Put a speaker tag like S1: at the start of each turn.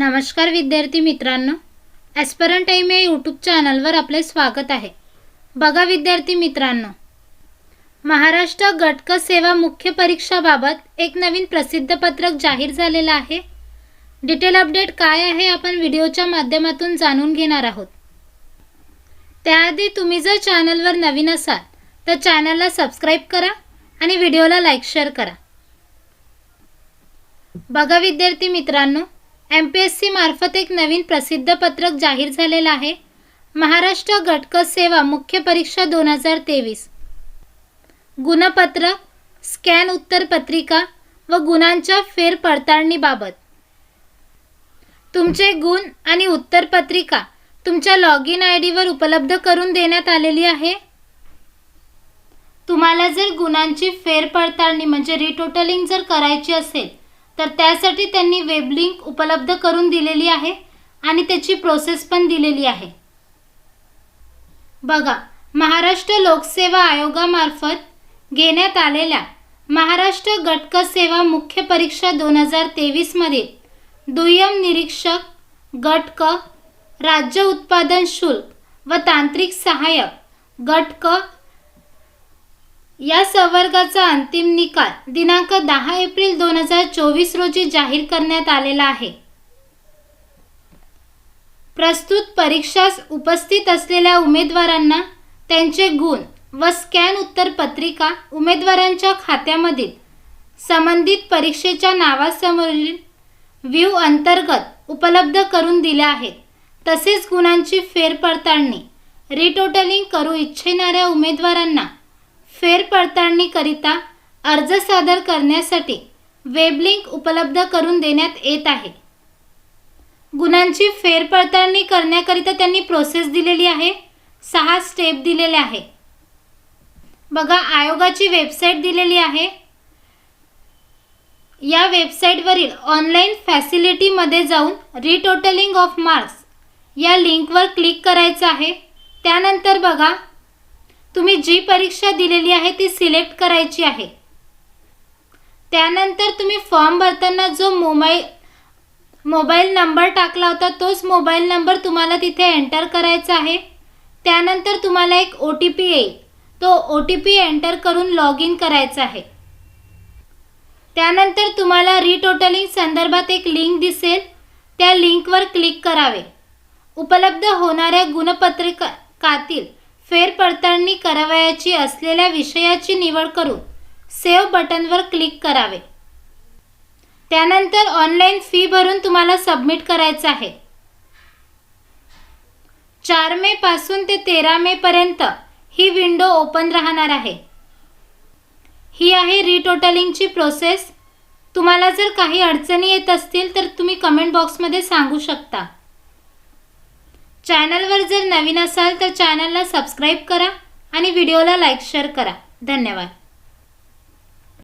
S1: नमस्कार विद्यार्थी मित्रांनो. ॲस्परन टाईम या यूट्यूब चॅनलवर आपले स्वागत आहे. बघा विद्यार्थी मित्रांनो. महाराष्ट्र गटक सेवा मुख्य परीक्षाबाबत एक नवीन प्रसिद्ध पत्रक जाहीर झालेलं आहे. डिटेल अपडेट काय आहे आपण व्हिडिओच्या माध्यमातून जाणून घेणार आहोत. त्याआधी तुम्ही जर चॅनलवर नवीन असाल तर चॅनलला सबस्क्राईब करा आणि व्हिडिओला लाईक शेअर करा. बघा विद्यार्थी मित्रांनो एम पी एस सी मार्फत एक नवीन प्रसिद्ध पत्रक जाहीर झालेलं आहे. महाराष्ट्र गटक सेवा मुख्य परीक्षा दोन हजार तेवीस. गुणपत्र स्कॅन उत्तरपत्रिका व गुणांच्या फेरपडताळणीबाबत. तुमचे गुण आणि उत्तरपत्रिका तुमच्या लॉग इन आय डीवर उपलब्ध करून देण्यात आलेली आहे? तुम्हाला जर गुणांची फेरपडताळणी म्हणजे रिटोटलिंग जर करायची असेल तर त्यासाठी त्यांनी वेबलिंक उपलब्ध करून दिलेली आहे आणि त्याची प्रोसेस पण दिलेली आहे. बघा महाराष्ट्र लोकसेवा आयोगामार्फत घेण्यात आलेल्या महाराष्ट्र गटक सेवा मुख्य परीक्षा दोन हजार तेवीसमधील दुय्यम निरीक्षक गटक राज्य उत्पादन शुल्क व तांत्रिक सहाय्यक गटक या संवर्गाचा अंतिम निकाल दिनांक दहा एप्रिल दोन हजार चोवीस रोजी जाहीर करण्यात आलेला आहे. प्रस्तुत परीक्षास उपस्थित असलेल्या उमेदवारांना त्यांचे गुण व स्कॅन उत्तरपत्रिका उमेदवारांच्या खात्यामधील संबंधित परीक्षेच्या नावासमोरील व्ह्यू अंतर्गत उपलब्ध करून दिल्या आहेत. तसेच गुणांची फेरपडताळणी रिटोटलिंग करू इच्छिणाऱ्या उमेदवारांना फेरपडताळणीकरिता अर्ज सादर करण्यासाठी वेबलिंक उपलब्ध करून देण्यात येत आहे. गुणांची फेरपडताळणी करण्याकरिता त्यांनी प्रोसेस दिलेली आहे. सहा स्टेप दिलेले आहे. बघा आयोगाची वेबसाईट दिलेली आहे. या वेबसाईटवरील ऑनलाईन फॅसिलिटीमध्ये जाऊन रिटोटलिंग ऑफ मार्क्स या लिंकवर क्लिक करायचं आहे. त्यानंतर बघा तुम्ही जी परीक्षा दिलेली आहे ती सिलेक्ट करायची आहे. त्यानंतर तुम्ही फॉर्म भरताना जो मोबाईल मोबाईल नंबर टाकला होता तोच मोबाईल नंबर तुम्हाला तिथे एंटर करायचा आहे. त्यानंतर तुम्हाला एक ओ टी पी येईल. तो ओ टी पी एंटर करून लॉग इन करायचा आहे. त्यानंतर तुम्हाला रिटोटलिंग संदर्भात एक लिंक दिसेल. त्या लिंकवर क्लिक करावे. उपलब्ध होणाऱ्या गुणपत्रिकातील फेरपडताळणी करावयाची असलेल्या विषयाची निवड करून सेव्ह बटनवर क्लिक करावे. त्यानंतर ऑनलाईन फी भरून तुम्हाला सबमिट करायचं आहे. चार मेपासून ते तेरा मेपर्यंत ही विंडो ओपन राहणार आहे. ही आहे रिटोटलिंगची प्रोसेस. तुम्हाला जर काही अडचणी येत असतील तर तुम्ही कमेंट बॉक्समध्ये सांगू शकता. चॅनलवर जर नवीन असाल तर चॅनलला सबस्क्राईब करा आणि व्हिडिओला लाईक शेअर करा. धन्यवाद.